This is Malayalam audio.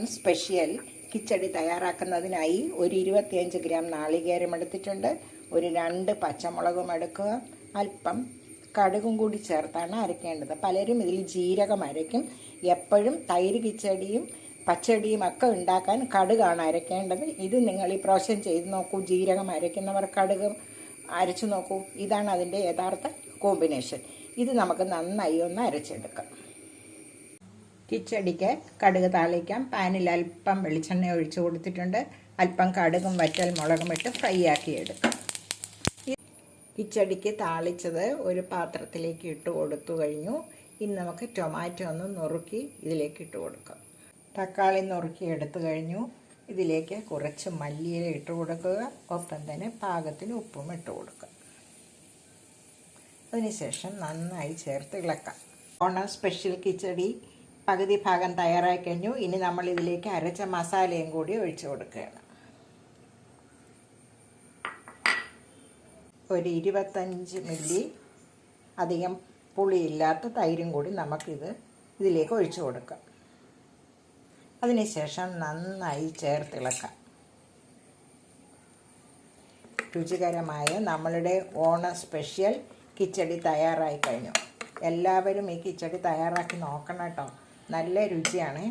ഓണം സ്പെഷ്യൽ കിച്ചടി തയ്യാറാക്കുന്നതിനായി ഒരു ഇരുപത്തിയഞ്ച് ഗ്രാം നാളികേരം എടുത്തിട്ടുണ്ട്. ഒരു രണ്ട് പച്ചമുളകും എടുക്കുക. അല്പം കടുകും കൂടി ചേർത്താണ് അരയ്ക്കേണ്ടത് പലരും ഇതിൽ ജീരകം അരയ്ക്കും. എപ്പോഴും തൈര് കിച്ചടിയും പച്ചടിയും ഒക്കെ ഉണ്ടാക്കാൻ കടുകാണ് അരയ്ക്കേണ്ടത് ഇത് നിങ്ങൾ ഈ പ്രാവശ്യം ചെയ്ത് നോക്കൂ. ജീരകം അരയ്ക്കുന്നവർ കടുക് അരച്ചു നോക്കൂ. ഇതാണ് അതിന്റെ യഥാർത്ഥ കോമ്പിനേഷൻ. ഇത് നമുക്ക് നന്നായി ഒന്ന് അരച്ചെടുക്കാം. കിച്ചടിക്ക് കടുക് താളിക്കാം. പാനിൽ അല്പം വെളിച്ചെണ്ണ ഒഴിച്ചു കൊടുത്തിട്ടുണ്ട്. അല്പം കടുകും വറ്റൽ മുളകും ഇട്ട് ഫ്രൈ ആക്കി എടുക്കാം. കിച്ചടിക്ക് താളിച്ചത് ഒരു പാത്രത്തിലേക്ക് ഇട്ട് കൊടുത്തു കഴിഞ്ഞു. ഇനി നമുക്ക് ടൊമാറ്റോ ഒന്ന് നുറുക്കി ഇതിലേക്ക് ഇട്ട് കൊടുക്കാം. തക്കാളി നുറുക്കി എടുത്തു കഴിഞ്ഞു. ഇതിലേക്ക് കുറച്ച് മല്ലിയില ഇട്ട് കൊടുക്കുക. ഒപ്പം തന്നെ പാകത്തിന് ഉപ്പും ഇട്ട് കൊടുക്കുക. അതിനുശേഷം നന്നായി ചേർത്ത് ഇളക്കാം. ഓണം സ്പെഷ്യൽ കിച്ചടി. പകുതി ഭാഗം തയ്യാറായി കഴിഞ്ഞു. ഇനി നമ്മൾ ഇതിലേക്ക് അരച്ച മസാലയും കൂടി ഒഴിച്ചു കൊടുക്കുകയാണ്. ഒരു ഇരുപത്തഞ്ച് മില്ലി അധികം പുളിയില്ലാത്ത തൈരും കൂടി നമുക്കിത് ഇതിലേക്ക് ഒഴിച്ചു കൊടുക്കാം. അതിനുശേഷം നന്നായി ചേർത്തിളക്കാം. രുചികരമായ നമ്മളുടെ ഓണ സ്പെഷ്യൽ കിച്ചടി തയ്യാറായി കഴിഞ്ഞു. എല്ലാവരും ഈ കിച്ചടി തയ്യാറാക്കി നോക്കണം കേട്ടോ. നല്ല രുചിയാണ്.